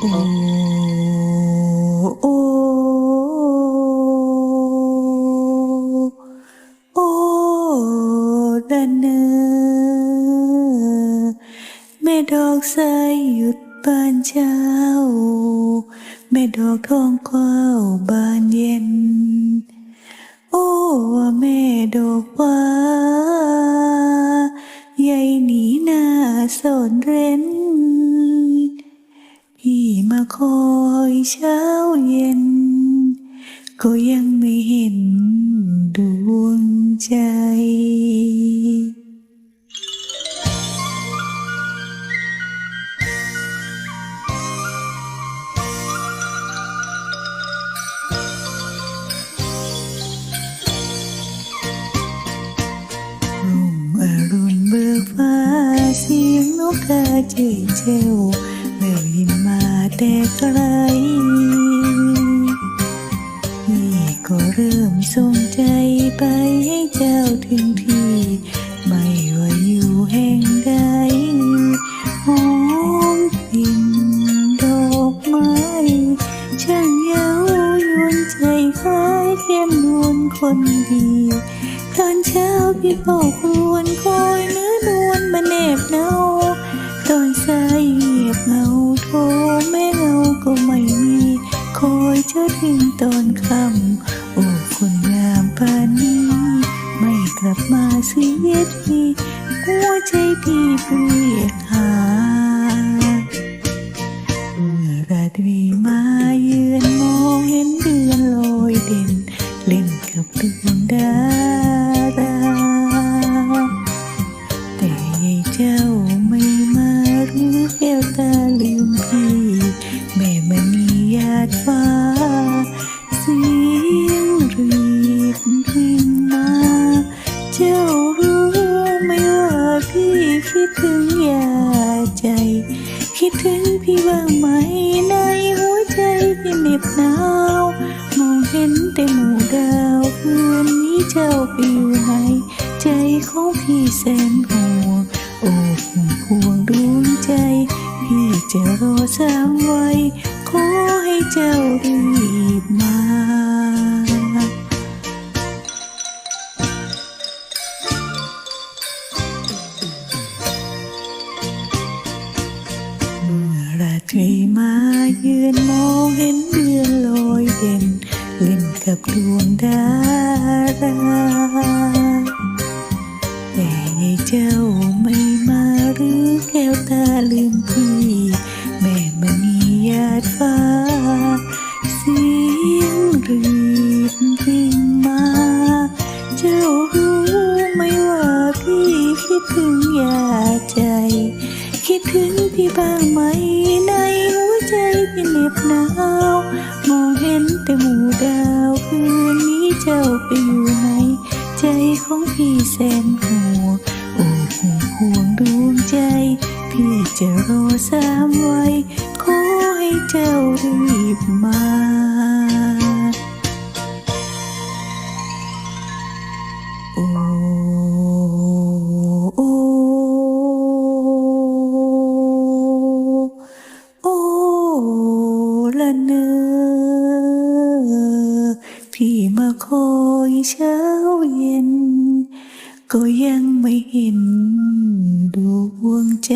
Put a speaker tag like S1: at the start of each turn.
S1: ดอกสาหยุดบานเช้า แม่ดอกทองกว้าวบานเย็น โอ้แม่ดอกว่าใหญ่หนีหน้าสนเร้น มาคอยเช้าเย็น ก็ยังไม่เห็นดวงใจรุ่งอรุณเบิกฟ้าเสียงนกกาเจยเจวเริ่มยินมา แต่ไกลพี่ก็เริ่มส่งใจไปให้เจ้าถึงที่ ไม่ว่าอยู่แห่งใดหอมกลิ่นดอกไม้ช่างเย้ายวนใจคล้ายเข้มนวลคนดี ตอนเช้าพี่เฝ้าควรคอยเนื้อนวลมาแนบเนาตอนสายเหยียบเงาโท อยเจ้าถึงตอนค่ำโอ้คนงามปานนี้ ไม่กลับมาเสียทีหัวใจพี่เปรียกหาเมื่อราตรีมาเยือนมองเห็นเดือนลอยเด่น เล่นกับดวงดาราแต่ยายเจ้า จ้าไปอยู่ไหน ใจของพี่แสนห่วง โอ้พุ่วงดวงใจ พี่จะรอสามไว้ ขอให้เจ้ารีบมาเมื่อราตรีมายืนมองเห็นเดือนลอยเด่น เล่นกับดวงดาว ราแต่ยายเจ้าไม่มาหรือแก้วตาลืมพี่ แม่มณีหยาดฟ้า เสียงรีบวิ่งมา เจ้ารู้ไหมว่าพี่คิดถึงยาใจ คิดถึงพี่บ้างไหม เจ้าไปอยู่ไหน ใจของพี่แสนห่วงโอ้ห่วงห่วงดวงใจ พี่จะรอสามไว้ขอให้เจ้ารีบมาโอ้ เช้าเย็น ก็ยังไม่เห็นดวงใจ